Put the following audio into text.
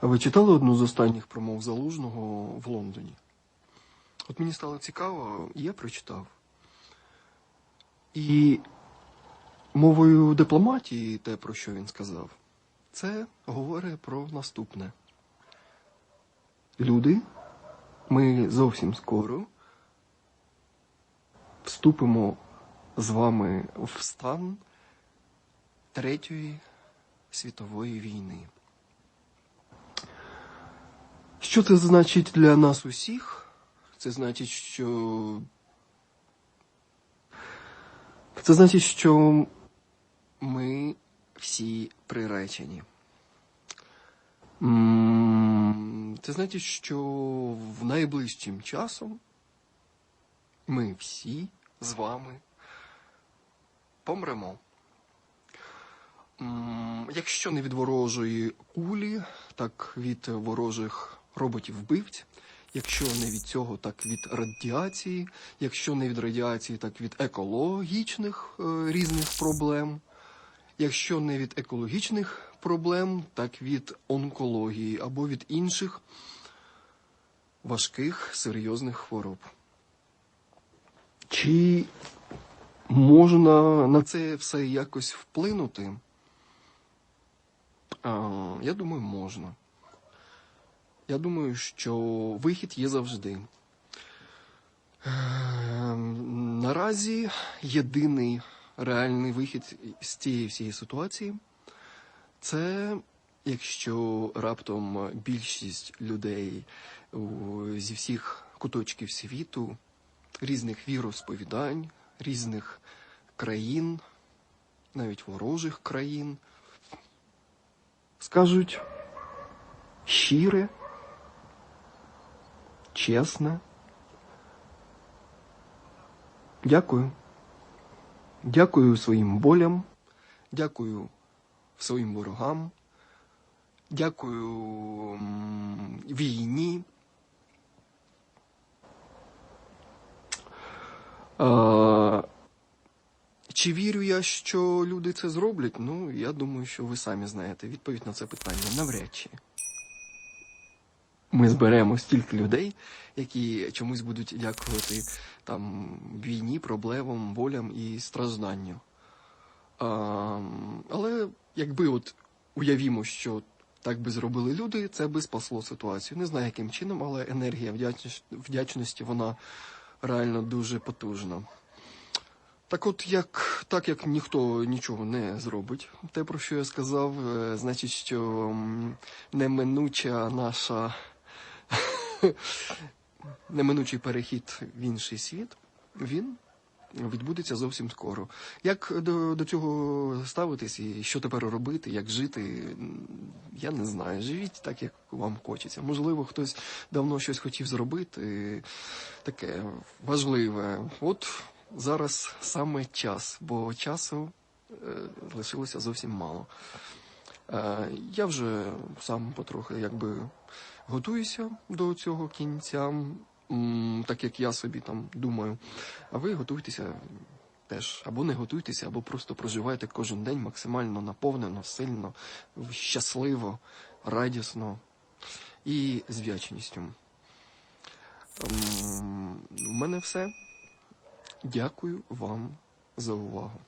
А ви читали одну з останніх промов Залужного в Лондоні? От мені стало цікаво, я прочитав. І мовою дипломатії, те, про що він сказав, це говорить про наступне. Люди, ми зовсім скоро вступимо з вами в стан Третьої світової війни. Що це значить для нас усіх? Це значить, що. Це значить, що ми всі приречені. Це значить, що в найближчим часом ми всі з вами помремо. Якщо не від ворожої кулі, так від ворожих роботів-вбивць. Якщо не від цього, так від радіації. Якщо не від радіації, так від екологічних е, різних проблем. Якщо не від екологічних проблем, так від онкології або від інших важких серйозних хвороб. Чи можна на це все якось вплинути? А, я думаю, можна. Я думаю, що вихід є завжди. Ем, Наразі єдиний реальний вихід з цієї всієї ситуації це якщо раптом більшість людей зі всіх куточків світу, різних віросповідань, різних країн, навіть ворожих країн, скажуть щире, чесне. Дякую. Дякую своїм болям, дякую своїм ворогам, дякую війні. А, чи вірю я, що люди це зроблять? Ну, я думаю, що ви самі знаєте відповідь на це питання навряд чи. Ми зберемо стільки людей, які чомусь будуть дякувати там війні, проблемам, болям і стражданню. А, але якби от уявімо, що так би зробили люди, це би спасло ситуацію. Не знаю, яким чином, але енергія вдячніш- вдячності вона реально дуже потужна. Так от, як, так як ніхто нічого не зробить, те, про що я сказав, е, значить, що неминуча наша неминучий перехід в інший світ, він відбудеться зовсім скоро. Як до, до цього ставитись і що тепер робити, як жити, я не знаю. Живіть так, як вам хочеться. Можливо, хтось давно щось хотів зробити, таке важливе. От зараз саме час, бо часу е, лишилося зовсім мало. Е, Я вже сам потрохи якби готуюся до цього кінця, так як я собі там думаю. А ви готуйтеся теж, або не готуйтеся, або просто проживайте кожен день максимально наповнено, сильно, щасливо, радісно і з вдячністю. У мене все. Дякую вам за увагу.